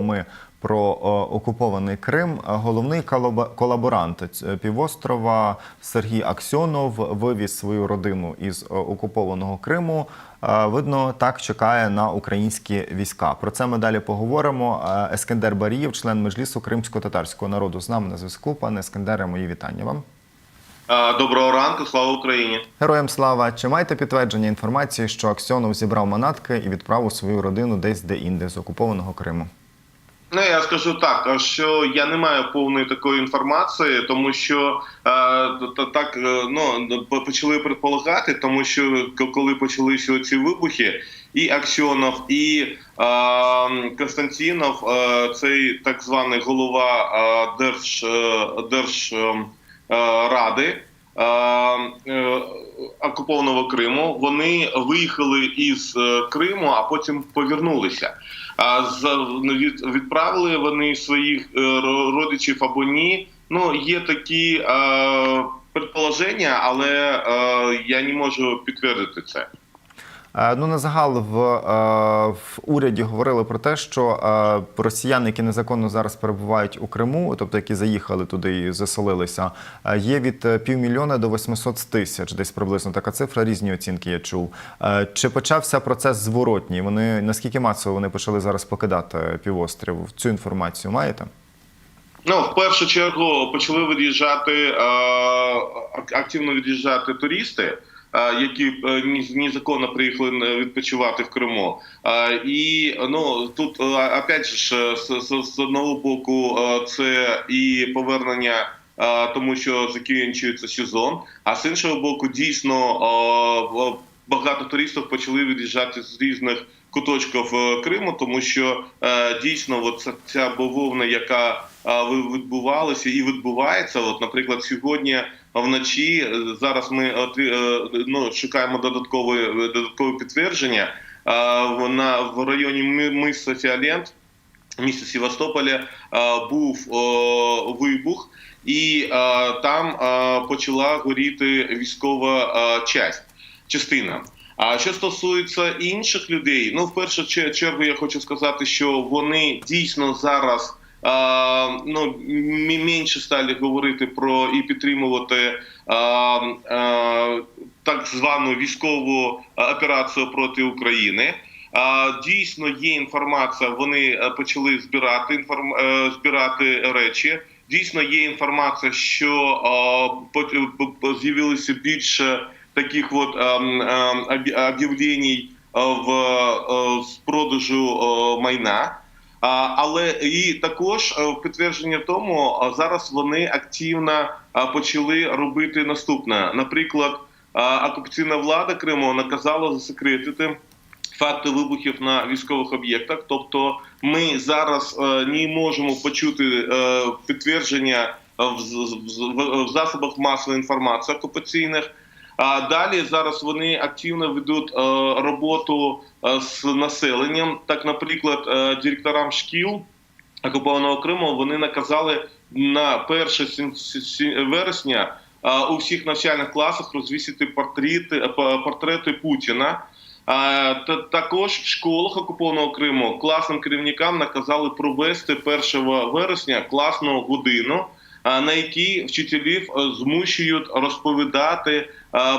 Ми про окупований Крим. Головний колаборант півострова Сергій Аксьонов вивіз свою родину із окупованого Криму. Видно, так чекає на українські війська. Про це ми далі поговоримо. Ескендер Барієв, член Межлісу кримсько-татарського народу, з нами на зв'язку. Пане Ескендере, мої вітання вам. Доброго ранку, слава Україні. Героям слава! Чи маєте підтвердження інформації, що Аксьонов зібрав манатки і відправив свою родину десь де-інде з окупованого Криму? Ну я скажу так, що я не маю повної такої інформації, тому що е, та- так е, ну почали предполагати, тому що коли почалися ці вибухи, і Аксьонов, і е, Константинов, е, цей так званий голова е, Держ, е, Держ е, е, е, Окупованого Криму вони виїхали із Криму, а потім повернулися. А за відправили вони своїх е, родичів або ні. Ну є такі е, предположення, але е, я не можу підтвердити це. Е, Ну, на загал в, е, в уряді говорили про те, що е, росіяни, які незаконно зараз перебувають у Криму, тобто які заїхали туди і заселилися, є від півмільйона до 800 тисяч, десь приблизно така цифра. Різні оцінки я чув. Чи почався процес зворотній? Вони наскільки масово вони почали зараз покидати півострів? Цю інформацію маєте? Ну, в першу чергу почали від'їжджати активно від'їжджати туристи. Е, Які е, незаконно приїхали е, відпочивати в Криму, і ну тут опять ж, з, з, одного боку це і повернення, тому що закінчується сезон. А з іншого боку, дійсно багато туристів почали від'їжджати з різних куточків Криму, тому що дійсно, от ця, бавовна, яка відбувалися і відбувається. От, наприклад, сьогодні вночі е, зараз ми е, ну, шукаємо додаткове додаткове підтвердження. А, в- районі Ми- миса Фіолент, місті Севастополя, був вибух, і там почала горіти військова часть, частина. А що стосується інших людей, ну в першу чергу я хочу сказати, що вони дійсно зараз ну менше стали говорити про і підтримувати так звану військову операцію проти України. Дійсно є інформація. Вони е, почали збирати інформ... е, збирати речі. Дійсно є інформація, що з'явилося більше таких от ем, ем, об'явлень е, в з продажу майна. Але і також е, в підтвердження тому зараз вони активно почали робити наступне. Наприклад, окупаційна влада Криму наказала засекретити факти вибухів на військових об'єктах. Тобто, ми зараз е, не можемо почути е, підтвердження в засобах масової інформації окупаційних. А далі зараз вони активно ведуть е, роботу е, з населенням. Так, наприклад, е, директорам шкіл окупованого Криму вони наказали на 1 вересня у всіх навчальних класах розвісити портрети, портрети Путіна. Та також в школах окупованого Криму класним керівникам наказали провести 1 вересня класну годину, на якій вчителів змушують розповідати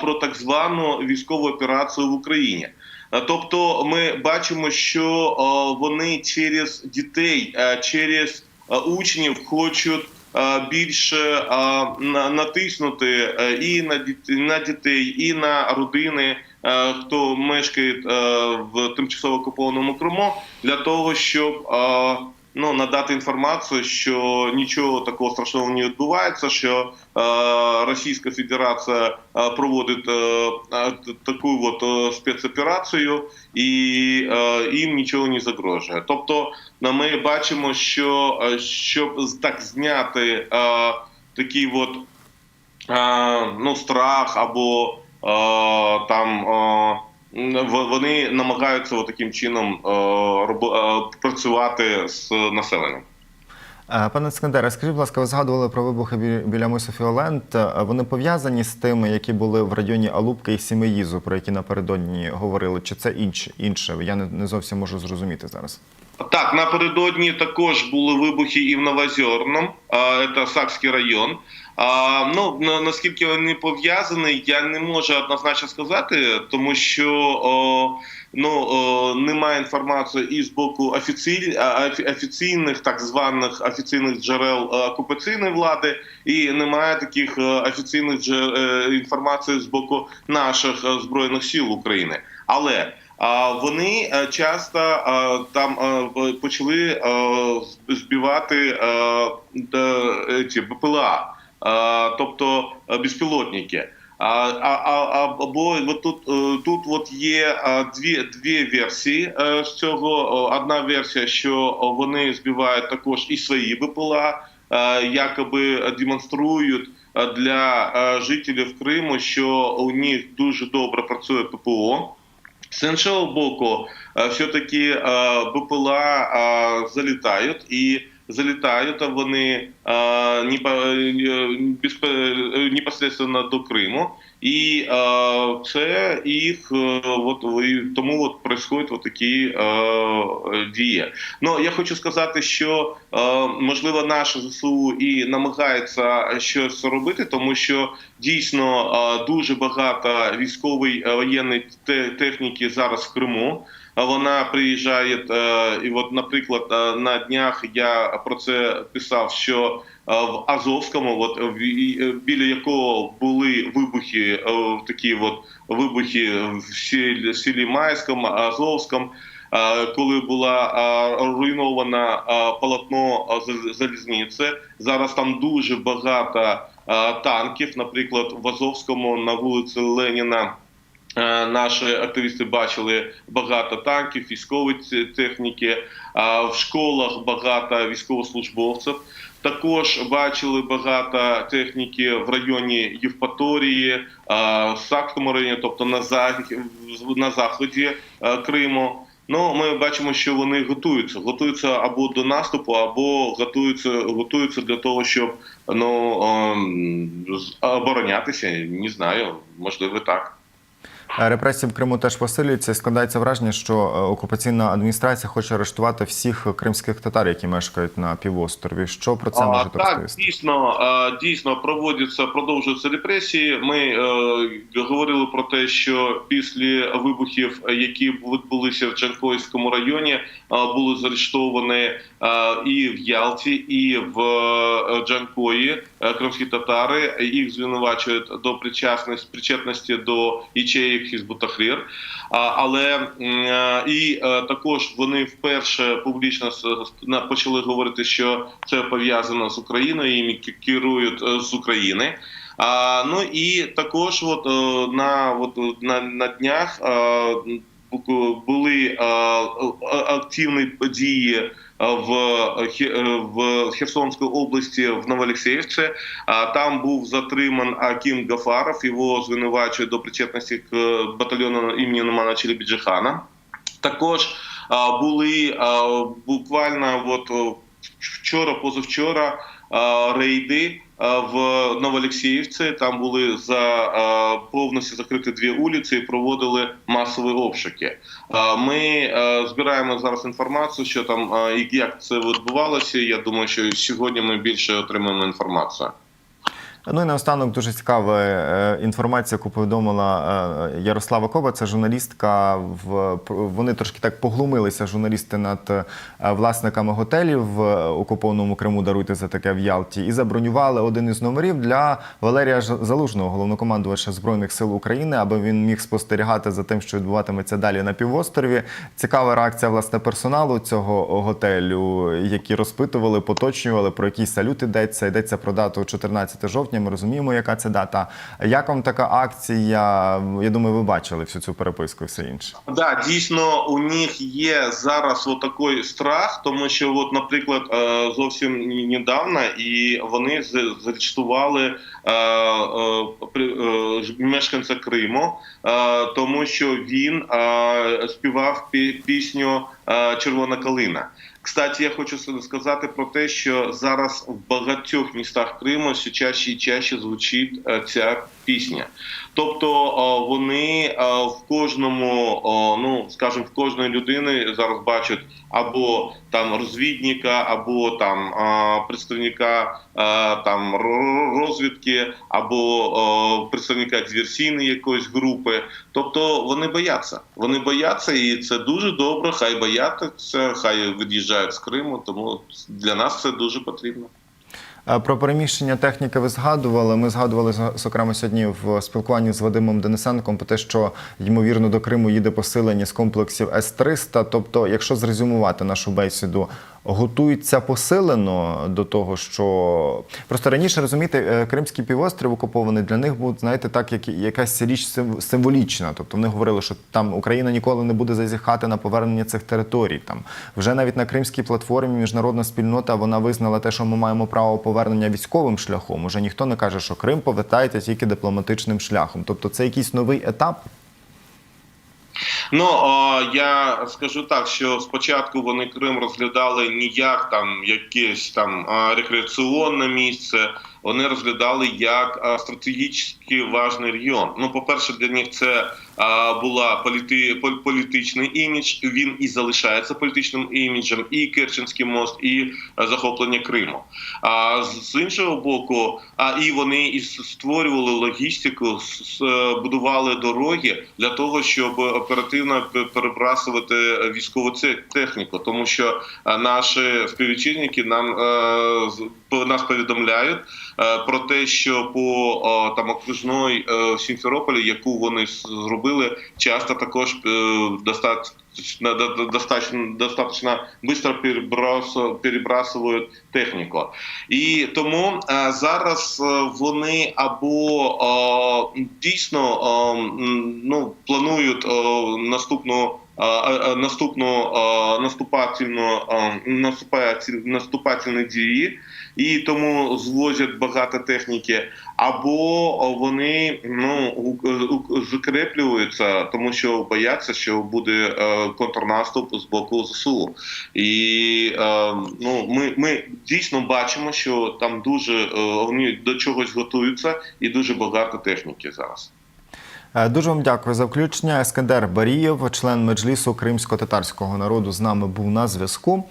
про так звану військову операцію в Україні. Е, Тобто, ми бачимо, що е, вони через дітей, е, через е, учнів хочуть е, більше е, на- натиснути е, і на діт- на дітей, і на родини, е, хто мешкає е, в тимчасово окупованому Криму, для того, щоб е, ну надати інформацію, що нічого такого страшного не відбувається, що е, Російська Федерація е, проводить е, е, таку от е, спецоперацію, і е, їм нічого не загрожує. Тобто, ми бачимо, що щоб так зняти е, такий от е, ну страх або е, там. Е, вони намагаються таким чином е, е, працювати з населенням. Е, Пане Скандере, скажіть, будь ласка, ви згадували про вибухи біля мису Вони пов'язані з тими, які були в районі Алубки і Сімеїзу, про які напередодні говорили, чи це інше? інше? Я не зовсім можу зрозуміти зараз. Так, напередодні також були вибухи і в Новозерному, а, це Сакський район. Ну наскільки вони пов'язані, я не можу однозначно сказати, тому що ну немає інформації і з боку офіцій, офіційних так званих офіційних джерел е, окупаційної влади, і немає таких е, офіційних джер- е, інформації з боку наших е, збройних сил України. Але вони е, часто е, там е, почали збивати ці БПЛА, тобто безпілотники. А, а, або тут, тут от є дві, дві версії з цього. Одна версія, що вони збивають також і свої БПЛА, якоби демонструють для жителів Криму, що у них дуже добре працює ППО. З іншого боку, е, все-таки е, БПЛА е, залітають і залітають вони непосредственно до Криму. І е, це їх е, от тому от происходять от такі е, дії. Ну я хочу сказати, що е, можливо наша ЗСУ і намагається щось робити, тому що дійсно е, дуже багато військової е, воєнної те- техніки зараз в Криму. Вона приїжджає, е, і от, наприклад, е, на днях я про це писав, що е, в Азовському, от біля якого були вибухи, такі от вибухи в селі Майському, Азовському, коли була руйнована полотно зал- залізниці. Зараз там дуже багато танків. Наприклад, в Азовському на вулиці Леніна. Е, Наші активісти бачили багато танків, військової техніки. а В школах багато військовослужбовців. Також бачили багато техніки в районі Євпаторії, а, в Сакському районі, тобто на заході, на заході е, Криму. Ну, ми бачимо, що вони готуються. Готуються або до наступу, або готуються, готуються для того, щоб ну ем, оборонятися. Не знаю, можливо, так. Репресії в Криму теж посилюються. Складається враження, що е, окупаційна адміністрація хоче арештувати всіх кримських татар, які мешкають на півострові. Що про це А, можете так, розповісти? дійсно, е, дійсно проводяться, продовжуються репресії. Ми е, говорили про те, що після вибухів, які відбулися в Джанкойському районі, е, були заарештовані е, і в Ялті, і в е, Джанкої кримські татари. Їх звинувачують до причасності причетності до ячеїв Хізбут-Тахрір. Але е, і е, також вони вперше публічно почали говорити, що це пов'язано з Україною, їм керують е, з України. А, ну і також, от е, на от на, на днях е, бу- були е, е, активні події е, в, Хе- е, в Херсонській області в Новоолексіївці. А там був затриман Аким Гафаров. Його звинувачують до причетності к е, батальйону імені Номана Челебіджихана. Також були буквально от вчора, позавчора рейди в Новоолексіївці. Там були за повністю закриті дві вулиці і проводили масові обшуки. Ми збираємо зараз інформацію, що там і як це відбувалося. Я думаю, що сьогодні ми більше отримаємо інформацію. Ну і наостанок дуже цікава е, інформація, яку повідомила е, Ярослава Коба. Це журналістка. В вони трошки так поглумилися. Журналісти над е, власниками готелів в окупованому Криму. Даруйте за таке в Ялті, і забронювали один із номерів для Валерія Залужного, головнокомандувача збройних сил України, аби він міг спостерігати за тим, що відбуватиметься далі на півострові. Цікава реакція власне персоналу цього готелю, які розпитували, поточнювали про який салют йдеться. Йдеться про дату 14 жовтня. Ми розуміємо, яка це дата. Як вам така акція? Я думаю, ви бачили всю цю переписку і все інше. Да, дійсно, у них є зараз отакий страх, тому що, от, наприклад, е, зовсім недавно і вони заарештували е, е, мешканця Криму, тому що він співав пі- пісню Червона калина. Кстати, я хочу сказати про те, що зараз в багатьох містах Криму все чаще і чаще звучить е, ця пісня. Тобто е, вони е, в кожному, ну скажімо, в кожної людини зараз бачать або там розвідника, або там представника там розвідки, або представника диверсійної якоїсь групи. Тобто вони бояться. Вони бояться, і це дуже добре. Хай бояться, хай від'їжджають з Криму. Тому для нас це дуже потрібно. Е, Про переміщення техніки ви згадували. Ми згадували зокрема сьогодні в спілкуванні з Вадимом Денисенком про те, що ймовірно до Криму їде посилення з комплексів С-300. Тобто, якщо зрезюмувати нашу бесіду, готуються посилено до того, що просто раніше розумієте, е, Кримський півострів окупований для них був, знаєте, так як якась річ сим- символічна. Тобто вони говорили, що там Україна ніколи не буде зазіхати на повернення цих територій. Там вже навіть на кримській платформі міжнародна спільнота вона визнала те, що ми маємо право повернення військовим шляхом. Уже ніхто не каже, що Крим повертається тільки дипломатичним шляхом. Тобто це якийсь новий етап. Ну о, я скажу так, що спочатку вони Крим розглядали не як там якесь там рекреаційне місце. Вони розглядали як стратегічно важний регіон. Ну, по-перше, для них це була політи, політичний імідж. Він і залишається політичним іміджем, і Керченський мост, і захоплення Криму. А з іншого боку, а і вони і створювали логістику, с- будували дороги для того, щоб оперативно перебрасувати військову техніку, тому що наші співвітчизники нам е, по- нас повідомляють е, про те, що по о, там окружної е, Сімферополі, яку вони зробили, часто також е, достатньо достаточно, достаточно быстро перебрасують техніку. І тому е, зараз е, вони або е, дійсно е, ну, планують е, наступну. е, е, Наступну е, наступательну е, наступательні дії, і тому звозять багато техніки, або вони ну закріплюються, тому що бояться, що буде е, контрнаступ з боку ЗСУ. І е, ну ми, ми дійсно бачимо, що там дуже е, вони до чогось готуються, і дуже багато техніки зараз. Дуже вам дякую за включення. Ескандер Барієв, член меджлісу кримсько-татарського народу, з нами був на зв'язку.